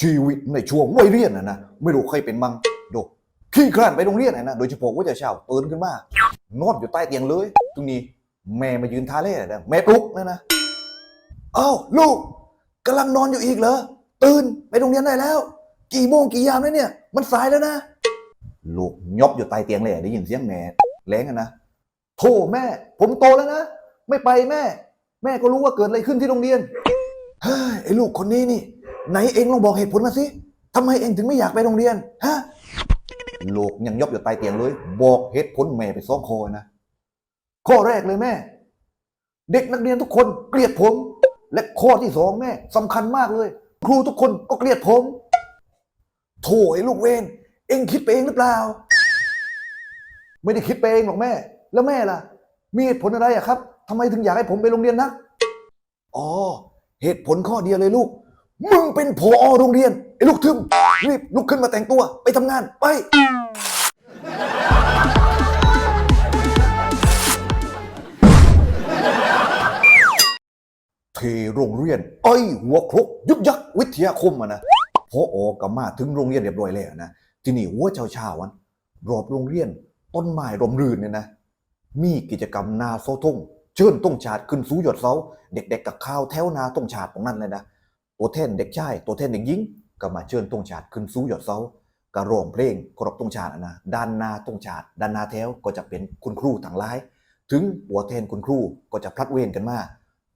ชีวิตในช่วงวัยเรียนนะนะไม่รู้ใครเป็นมั่งดูขี้คร้านไปโรงเรียนนะนะโดยเฉพาะว่าจะเช้าตื่นขึ้นมานอนอยู่ใต้เตียงเลยตรงนี้แม่มายืนทาเล่นะแม่ปลุกนะนะอ้าวลูกกำลังนอนอยู่อีกเหรอตื่นไปโรงเรียนได้แล้ว กี่โมงกี่ยามแล้วเนี่ย มันสายแล้วนะ ลูกยบอยู่ใต้เตียงเลยได้ยินเสียงแม่แรงอะนะโธ่แม่ ผมโตแล้วนะ ไม่ไปแม่ แม่ก็รู้ว่าเกิดอะไรขึ้นที่โรงเรียนเฮ้ยไอ้ลูกคนนี้นี่ ไหนเองลองบอกเหตุผลมาสิทำไมเองถึงไม่อยากไปโรงเรียนฮะลูกยังยบอยู่ใต้เตียงเลย บอกเหตุผลแม่ไปสองข้อนะข้อแรกเลยแม่ เด็กนักเรียนทุกคนเกลียดผม และข้อที่สองแม่สำคัญมากเลย ครูทุกคนก็เกลียดผมโถ่ไอ้ลูกเวนเองคิดไปเองหรือเปล่า ไม่ได้คิดไปเองหรอกแม่ แล้วแม่ล่ะ มีเหตุผลอะไรอะครับทำไมถึงอยากให้ผมไปโรงเรียนนักอ๋อเหตุผลข้อเดียวเลยลูก มึงเป็นผอโรงเรียน ไอ้ลูกทึมรีบลุกขึ้นมาแต่งตัวไปทำงานไปเทโรงเรียน ไอ้หัวครกยุกยักวิทยาคมอะนะพอออกมาถึงโรงเรียนเรียบร้อยแล้วนะที่นี่หัวเช้าเช้าวันรอบโรงเรียน ต้นไม้ร่มรื่นเนี่ยนะ มีกิจกรรมนาโซทงเชิญต้งชาดขึ้นสู่ยอดเสาเด็กๆกับข้าวแถวนาต้งชาดตรงนั้นเลยนะ ตัวแทนเด็กชายตัวแทนเด็กหญิงก็มาเชิญตงชาดขึ้นสู่ยอดเสาก็ร้องเพลงครพต้งชาดอะนะด้านหน้าตงชาดด้านหน้าแถวก็จะเป็นคุณครูต่างหลาย ถึงตัวแทนคุณครูก็จะพลัดเวรกันมา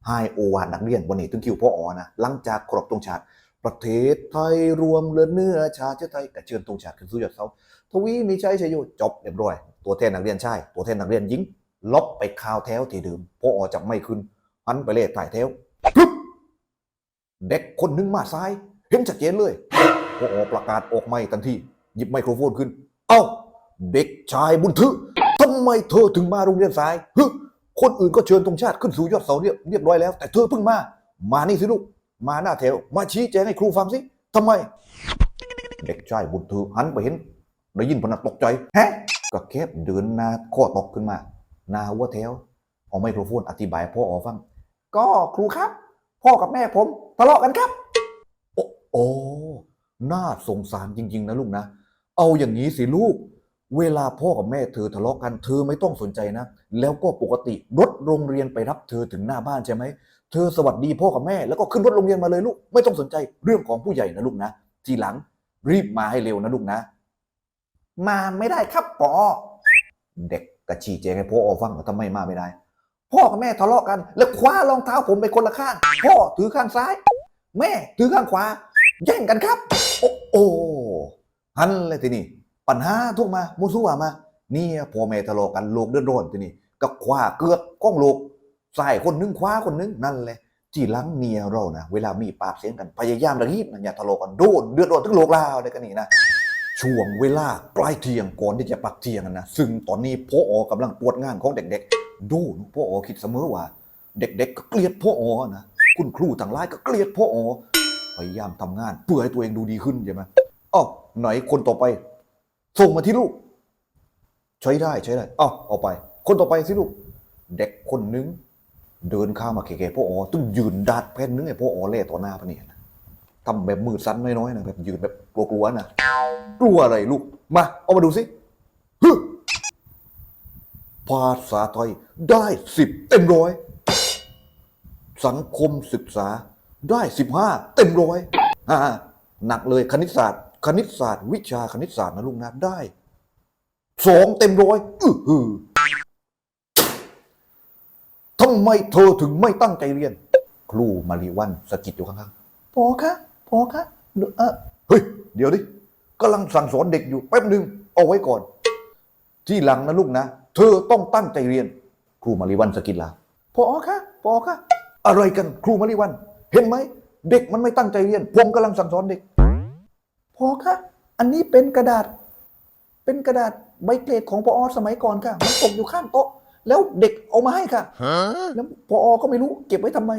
ให้โอวาทนักเรียนวันนี้ถึงคิวพ่ออนะหลังจากครบตรงชาติประเทศไทยรวมเลือเนื้อชาติเชื้อไทยกระเชิญตรงชาติขึ้นสู่ยอดเสาทวีมีชัยชัยโยจบเรียบร้อย ตัวแทนนักเรียนชายตัวแทนนักเรียนหญิงลบไปข่าวแถวที่เดิมพ่ออจับไม่ขึ้นหันไปเลขถ่ายแถวปึ๊บ เด็กคนหนึ่งมาซ้าย เห็นชัดเจนเลยพ่ออประกาศออกไม่ทันทีหยิบไมโครโฟนขึ้น เอ้า เด็กชายบุญทึทำไมเธอถึงมาโรงเรียนสายฮึคนอื่นก็เชิญธงชาติขึ้นสู่ยอดเสาเรียบเรียบร้อยแล้ว แต่เธอเพิ่งมา มานี่สิลูก มาหน้าแถว มาชี้แจงให้ครูฟังสิทำไม เด็กชายบุญถือหันไปเห็นได้ยินพนักตกใจแฮะก็แคบเดินหน้าข้อตกขึ้นมาหน้าหัวแถวเอาไมโครโฟนอธิบายพ่อออฟัง ก็ครูครับ พ่อกับแม่ผมทะเลาะกันครับ โอ้โอ้น่าสงสารจริง ๆ นะลูกนะ เอาอย่างนี้สิลูก เวลาพ่อกับแม่เธอทะเลาะกันเธอไม่ต้องสนใจนะ แล้วก็ปกติรถโรงเรียนไปรับเธอถึงหน้าบ้านใช่ไหม เธอสวัสดีพ่อกับแม่แล้วก็ขึ้นรถโรงเรียนมาเลยลูก ไม่ต้องสนใจเรื่องของผู้ใหญ่นะลูกนะ ทีหลังรีบมาให้เร็วนะลูกนะ มาไม่ได้ครับปอเด็กกระชี้แจงให้พ่ออฟังว่าทำไมมาไม่ได้ พ่อกับแม่ทะเลาะกัน แล้วคว้ารองเท้าผมไปคนละข้าง พ่อถือข้างซ้าย แม่ถือข้างขวา แย่งกันครับ โอ้โอ้ฮันเลยทีนี้ปัญหาทุกมามุสู้มา เนี่ยพ่อแม่ทะเลาะกันโลกเดือดร้อนทีนี้ก็คว้าเกือกก้องโลกใส่คนนึงคว้าคนนึงนั่นแหละที่หลังเมียเรานะเวลามีปากเสียงกันพยายามระงีบนะอย่าทะเลาะกันโดนเดือดร้อนทั้งโลกลาวเลยกันนี่นะช่วงเวลาใกล้เที่ยงก่อนที่จะปักเที่ยงนะซึ่งตอนนี้พ่ออกำลังปวดงานของเด็ก ดูพ่ออคิดเสมอว่า เด็กๆก็เกลียดพ่ออนะคุณครูต่างหลายก็เกลียดพ่ออพยายามทำงาน เพื่อให้ตัวเองดูดีขึ้นใช่ไหมอ้าวไหนคนต่อไป ส่งมาที่ลูก ใช้ได้ใช้ได้อ้าวเอาไป คนต่อไปสิลูก เด็กคนนึง เดินข้ามมาเก๋ๆพ่ออต้องยืนดัดแผ่นนึงไอ้พ่ออเล่ต่อหน้าพะเนี่ยนะทำแบบมือสั้นน้อยๆนะแบบยืนแบบกลัวๆนะกลัวอะไรลูกมาเอามาดูสิฮึ ภาษาไทยได้สิบเต็มร้อย สังคมศึกษาได้สิบห้าเต็มร้อยอ่าหนักเลยคณิตศาสตร์ คณิตศาสตร์ วิชาคณิตศาสตร์นะลูกนะได้สองเต็มร้อยอือหือทำไมเธอถึงไม่ตั้งใจเรียน ครูมาริวันสะกิดอยู่ข้างๆพอคะพอคะเออเฮ้ย เดี๋ยวดิกำลังสั่งสอนเด็กอยู่แป๊บหนึ่งเอาไว้ก่อน ที่หลังนะลูกนะ เธอต้องตั้งใจเรียน ครูมาริวันสะกิดลาพอคะพอคะอะไรกันครูมาริวัน เห็นไหม เด็กมันไม่ตั้งใจเรียน ผมกำลังสั่งสอนเด็ก พอคะอันนี้เป็นกระดาษ เป็นกระดาษใบเกรดของพอสมัยก่อนค่ะมันตกอยู่ข้างโต๊ะแล้วเด็กเอามาให้ค่ะแล้วพอก็ไม่รู้เก็บไว้ทำไม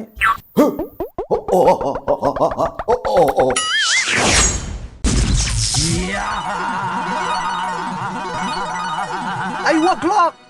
o'clock.